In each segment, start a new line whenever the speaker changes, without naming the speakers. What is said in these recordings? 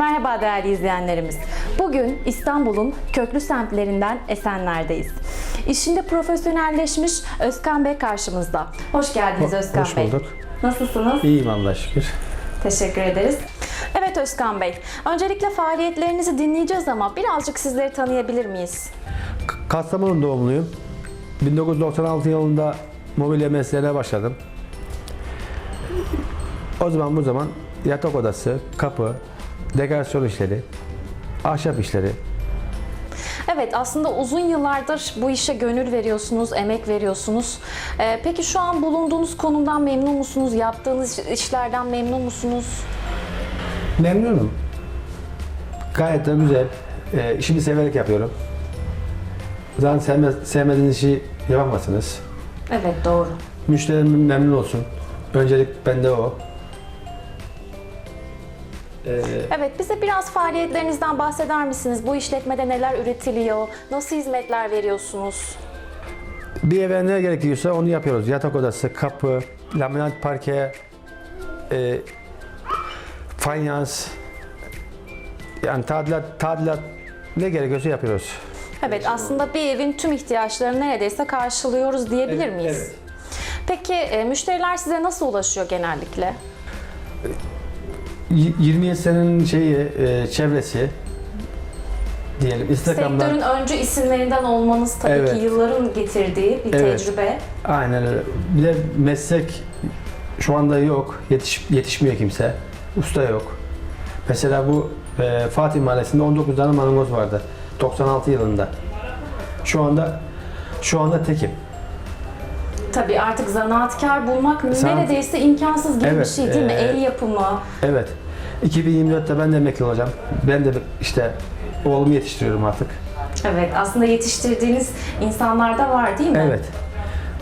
Merhaba değerli izleyenlerimiz. Bugün İstanbul'un köklü semtlerinden Esenler'deyiz. İşinde profesyonelleşmiş Özkan Bey karşımızda. Hoş geldiniz Özkan
Hoş
Bey.
bulduk.
Nasılsınız?
İyiyim Allah'a şükür.
Teşekkür ederiz. Evet Özkan Bey, öncelikle faaliyetlerinizi dinleyeceğiz ama birazcık sizleri tanıyabilir miyiz?
Kastamonu doğumluyum. 1996 yılında mobilya mesleğine başladım. O zaman bu zaman yatak odası, kapı, dekorasyon işleri, ahşap işleri.
Evet aslında uzun yıllardır bu işe gönül veriyorsunuz, emek veriyorsunuz. Ee, peki şu an bulunduğunuz konumdan memnun musunuz? Yaptığınız işlerden memnun musunuz?
Memnunum. Gayet de güzel. Ee, işimi severek yapıyorum. Zaten sevmez, sevmediğiniz işi yapamazsınız.
Evet doğru.
Müşterim memnun olsun. Öncelik bende o. Ee,
Evet bize biraz faaliyetlerinizden bahseder misiniz? Bu işletmede neler üretiliyor? Nasıl hizmetler veriyorsunuz?
Bir eve ne gerekiyorsa onu yapıyoruz. Yatak odası, kapı, laminat parke, e, fayans, yani tadilat, tadilat ne gerekiyorsa yapıyoruz.
Evet aslında bir evin tüm ihtiyaçlarını neredeyse karşılıyoruz diyebilir
Evet,
miyiz?
evet.
Peki e, müşteriler size nasıl ulaşıyor genellikle?
Y- 27 senenin şeyi, e, çevresi diyelim Instagram'dan.
Sektörün öncü isimlerinden olmanız tabii
Evet.
ki yılların getirdiği bir
Evet.
tecrübe.
Aynen öyle. Bir de meslek şu anda yok. Yetiş, yetişmiyor kimse. Usta yok. Mesela bu e, Fatih Mahallesi'nde 19 tane marangoz vardı. 96 yılında. Şu anda şu anda tekim.
Tabii artık zanaatkar bulmak
Sanat-
neredeyse imkansız gibi
Evet,
bir şey değil mi?
e,
El yapımı.
Evet. 2024'te ben de emekli olacağım. Ben de işte oğlumu yetiştiriyorum artık.
Evet aslında yetiştirdiğiniz insanlar da var değil mi?
Evet.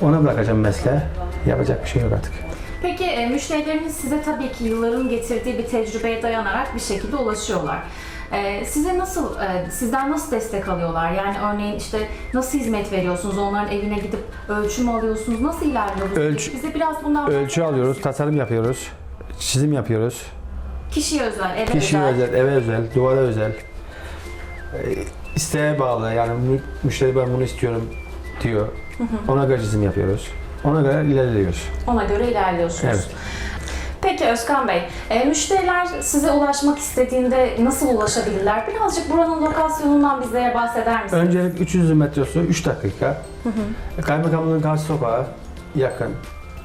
Ona bırakacağım mesleği. Yapacak bir şey yok artık.
Peki e, müşterileriniz size tabii ki yılların getirdiği bir tecrübeye dayanarak bir şekilde ulaşıyorlar. E, size nasıl, e, sizden nasıl destek alıyorlar? Yani örneğin işte nasıl hizmet veriyorsunuz? Onların evine gidip ölçü mü alıyorsunuz? Nasıl ilerliyor bu
Ölçü-?
Bize biraz bundan
Ölçü
bahseder
alıyoruz,
misiniz?
tasarım yapıyoruz, çizim yapıyoruz.
Kişiye özel, eve
Kişiye
özel.
özel, eve özel, duvara özel. Ee, isteğe bağlı. Yani mü- müşteri ben bunu istiyorum diyor. Ona göre çizim yapıyoruz. Ona göre ilerliyoruz.
Ona göre ilerliyorsunuz.
Evet.
Peki Özkan Bey, e, müşteriler size ulaşmak istediğinde nasıl ulaşabilirler? Birazcık buranın lokasyonundan bizlere bahseder misiniz?
Öncelik 300 metresi 3 dakika. Kaymakamlığın karşı sokağı yakın.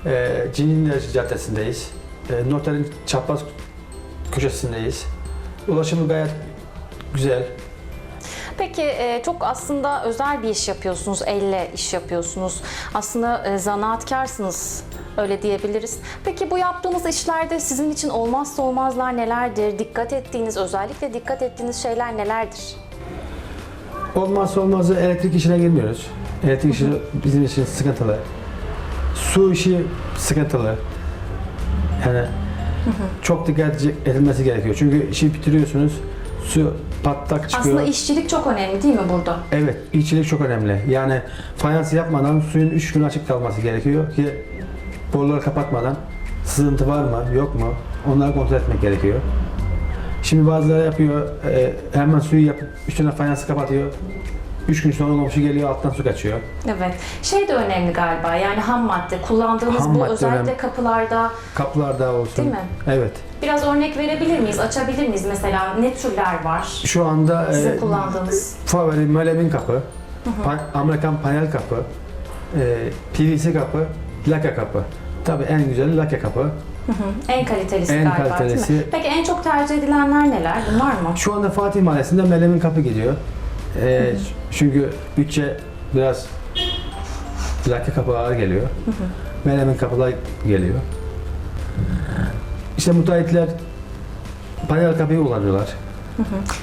Ee, Cinliler Caddesi'ndeyiz. Ee, Noter'in çapraz köşesindeyiz. Ulaşımı gayet güzel.
Peki e, çok aslında özel bir iş yapıyorsunuz, elle iş yapıyorsunuz. Aslında e, zanaatkarsınız, öyle diyebiliriz. Peki bu yaptığınız işlerde sizin için olmazsa olmazlar nelerdir? Dikkat ettiğiniz, özellikle dikkat ettiğiniz şeyler nelerdir?
Olmazsa olmazı elektrik işine girmiyoruz. Elektrik işi bizim için sıkıntılı. Su işi sıkıntılı. Yani çok dikkat edilmesi gerekiyor. Çünkü işi bitiriyorsunuz, su patlak çıkıyor.
Aslında işçilik çok önemli değil mi burada?
Evet, işçilik çok önemli. Yani fayans yapmadan suyun 3 gün açık kalması gerekiyor ki boruları kapatmadan sızıntı var mı, yok mu onları kontrol etmek gerekiyor. Şimdi bazıları yapıyor, e, hemen suyu yapıp üstüne fayansı kapatıyor. 3 gün sonra komşu geliyor alttan su kaçıyor.
Evet. Şey de önemli galiba yani ham madde. Kullandığınız
Ham
bu
madde
özellikle
önemli.
kapılarda
Kapılarda olsun.
Değil mi?
Evet.
biraz örnek verebilir miyiz? Açabilir miyiz mesela? Ne türler var?
Şu anda
Sizin
e,
kullandığınız.
favori mölemin kapı, pa- Amerikan panel kapı, e, PVC kapı, laka kapı. Tabii en güzeli laka kapı.
En kalitelisi
En
galiba değil mi? Peki en çok tercih edilenler neler? Bunlar mı?
Şu anda Fatih Mahallesi'nde Melemin kapı gidiyor. Ee, çünkü bütçe biraz laka kapı ağır geliyor. Melemin kapılar geliyor. İşte müteahhitler panel kapıyı kullanıyorlar.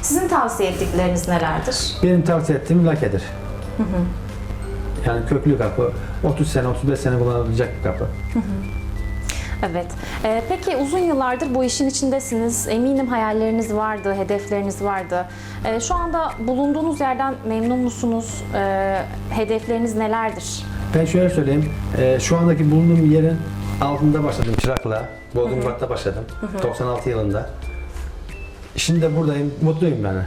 Sizin tavsiye ettikleriniz nelerdir?
Benim tavsiye ettiğim lakedir. Yani köklü kapı, 30 sene, 35 sene kullanılabilecek bir kapı.
Evet. Ee, peki uzun yıllardır bu işin içindesiniz. Eminim hayalleriniz vardı, hedefleriniz vardı. Ee, şu anda bulunduğunuz yerden memnun musunuz? Ee, hedefleriniz nelerdir?
Ben şöyle söyleyeyim, e, şu andaki bulunduğum yerin altında başladım çırakla. Bodrum Park'ta başladım. 96 yılında. Şimdi de buradayım, mutluyum yani.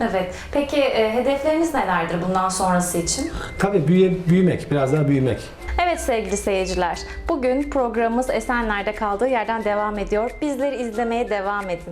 Evet. Peki e, hedefleriniz nelerdir bundan sonrası için?
Tabii büyüye, büyümek, biraz daha büyümek.
Evet sevgili seyirciler, bugün programımız Esenler'de kaldığı yerden devam ediyor. Bizleri izlemeye devam edin.